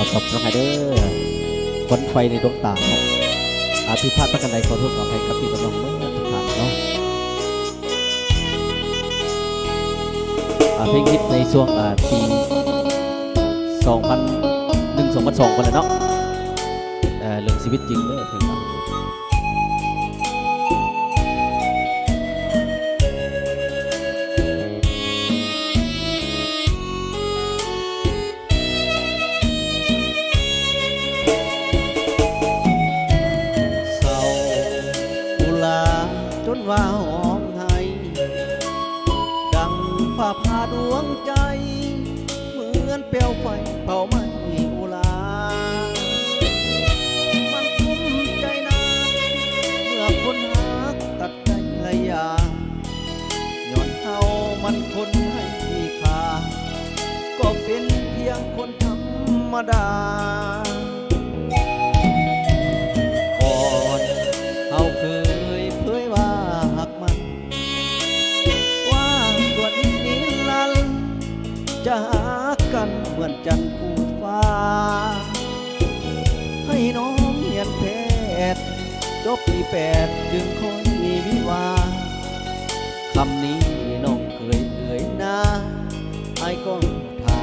อตบน้องไฮเดอร์คนไฟในดวงตาอาภิพาทประกันใดขอโทษขออภัยกับพี่กับน้องเมื่อทุกท่านเนาะอ่าเพลงฮิตในช่วงอ่าปี2001 2002คนเลยเนาะเอ่อเรื่องชีวิตจริงเด้อเพลง ว่าหอมไห้ดังผ้าผ่าดวงใจ เหมือนเปลวไฟเผาไหม้อุลา มันคุ้มใจนาเมื่อคนหักตัดใจระยาย้อนเฮามันคนให้ค่า ก็เป็นเพียงคนธรรมดา กันเหมือนจันทร์คู่ฟ้า ให้น้องเรียนแพทย์จบปีแปดจึงค่อยวิวาคำนี้น้องเคยเอ่ยนาไอ้ายก็ทา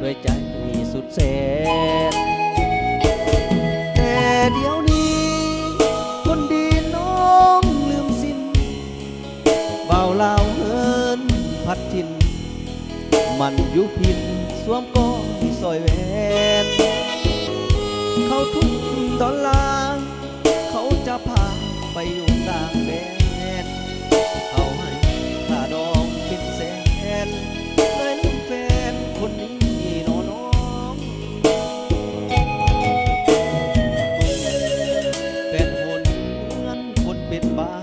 ด้วยใจสุดแสนแต่เดี๋ยวนี้คนดีน้องลืมสิ้นเบาเล่าเฮินพัดทิน มันอยู่พินสวมกอยซอยแวนเขาทุกดอลลาร์เขาจะพาไปอยู่ต่างแดนเขาให้ค่าดองเป็นแสนเลยลืมแฟนคนนี้น้อน้องเป็นคนเหมือนคนเป็นบ้า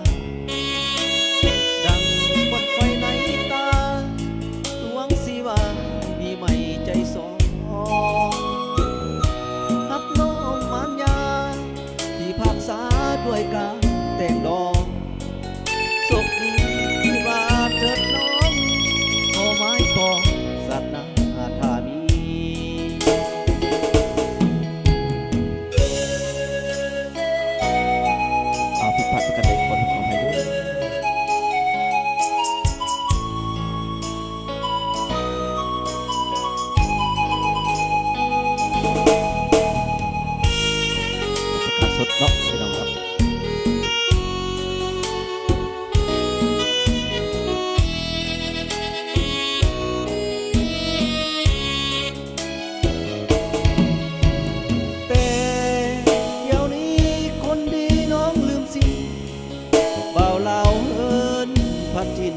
ดจิน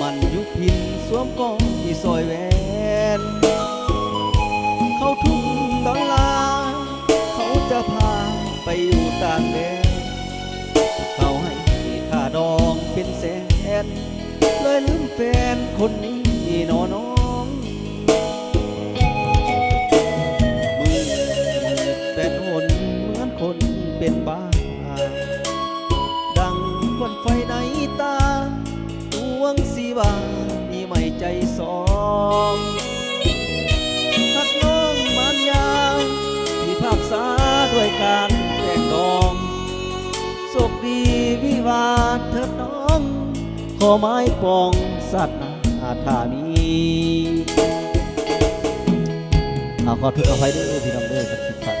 มันยุพินสวมกองที่ซอยแหวนเขาทุกดอลลาร์เขาจะพาไปอยู่ต่างแดนเขาให้ค่าดองเป็นแสนเลยลืมแฟนคนนี้น้อน้องมือแต่ทนเหมือนคนเป็นบ้า วงสีวามีไม่ใจสองหักน้องมานยาที่ภาคษาด้วยการแต่งดองโชคดีวิวาทเถิดน้อง ขอไม้ปองสัตว์นาธามีเอาขอทุกอภัยด้วยพี่น้องเด้อ